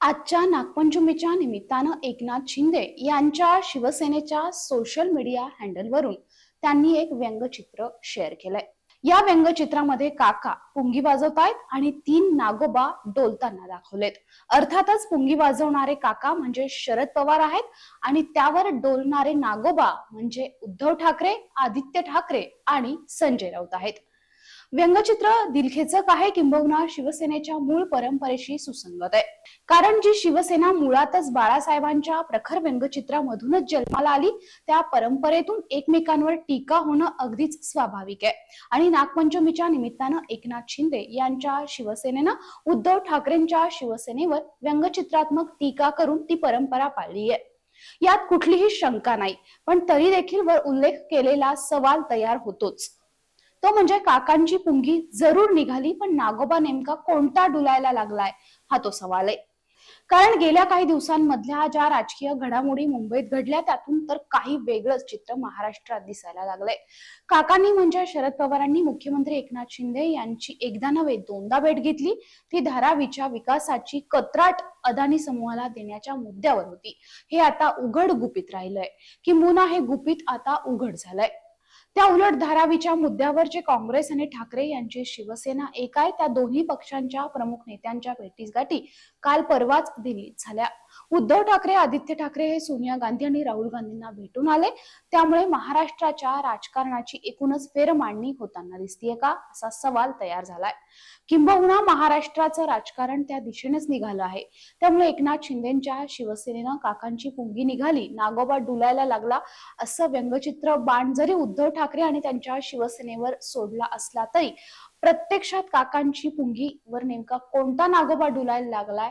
आजच्या नागपंचमीच्या निमित्तानं एकनाथ शिंदे यांच्या शिवसेनेच्या सोशल मीडिया हँडलवरून त्यांनी एक व्यंगचित्र शेअर केलंय. या व्यंगचित्रामध्ये काका पुंगी वाजवतायत आणि तीन नागोबा डोलताना दाखवलेत. अर्थातच पुंगी वाजवणारे काका म्हणजे शरद पवार आहेत आणि त्यावर डोलणारे नागोबा म्हणजे उद्धव ठाकरे आदित्य ठाकरे आणि संजय राऊत आहेत. व्यंगचित्र दिलखेचक आहे किंबहुना शिवसेनेच्या मूळ परंपरेशी सुसंगत आहे. कारण जी शिवसेना मुळातच बाळासाहेबांच्या प्रखर व्यंगचित्रामधूनच जन्माला आली त्या परंपरेतून एकमेकांवर टीका होणं अगदीच स्वाभाविक आहे. आणि नागपंचमीच्या निमित्तानं एकनाथ शिंदे यांच्या शिवसेनेनं उद्धव ठाकरेंच्या शिवसेनेवर व्यंगचित्रात्मक टीका करून ती परंपरा पाळली आहे. यात कुठलीही शंका नाही पण तरी देखील वर उल्लेख केलेला सवाल तयार होतोच. तो म्हणजे काकांची पुंगी जरूर निघाली पण नागोबा नेमका कोणता डुलायला लागलाय हा तो सवाल आहे. कारण गेल्या काही दिवसांमधल्या ज्या राजकीय घडामोडी मुंबईत घडल्या त्यातून तर काही वेगळंच चित्र महाराष्ट्रात दिसायला लागलंय. काकांनी म्हणजे शरद पवारांनी मुख्यमंत्री एकनाथ शिंदे यांची एकदा नव्हे दोनदा भेट घेतली. ती धारावीच्या विकासाची कत्राट अदानी समूहाला देण्याच्या मुद्द्यावर होती. हे आता उघड गुपित राहिलंय. किंबहुना हे गुपित आता उघड झालंय. त्या उलट धारावीच्या मुद्द्यावर जे काँग्रेस आणि ठाकरे यांची शिवसेना एक आहे त्या दोन्ही पक्षांच्या प्रमुख नेत्यांच्या भेटीसगाठी काल परवाच दिल्लीत झाल्या. उद्धव ठाकरे आदित्य ठाकरे हे सोनिया गांधी आणि राहुल गांधींना भेटून आले. त्यामुळे महाराष्ट्राच्या राजकारणाची एकूणच फेरमांडणी होताना दिसतीये का? असा सवाल तयार झालाय. किंबहुना महाराष्ट्राचं राजकारण त्या दिशेनेच निघालं आहे. त्यामुळे एकनाथ शिंदेच्या शिवसेनेनं काकांची पुंगी निघाली नागोबा डुलायला लागला असं व्यंगचित्र बाण जरी उद्धव ठाकरे आणि त्यांच्या शिवसेनेवर सोडला असला तरी प्रत्यक्षात काकांची पुंगी वर नेमका कोणता नागोबा डुलायला लागलाय?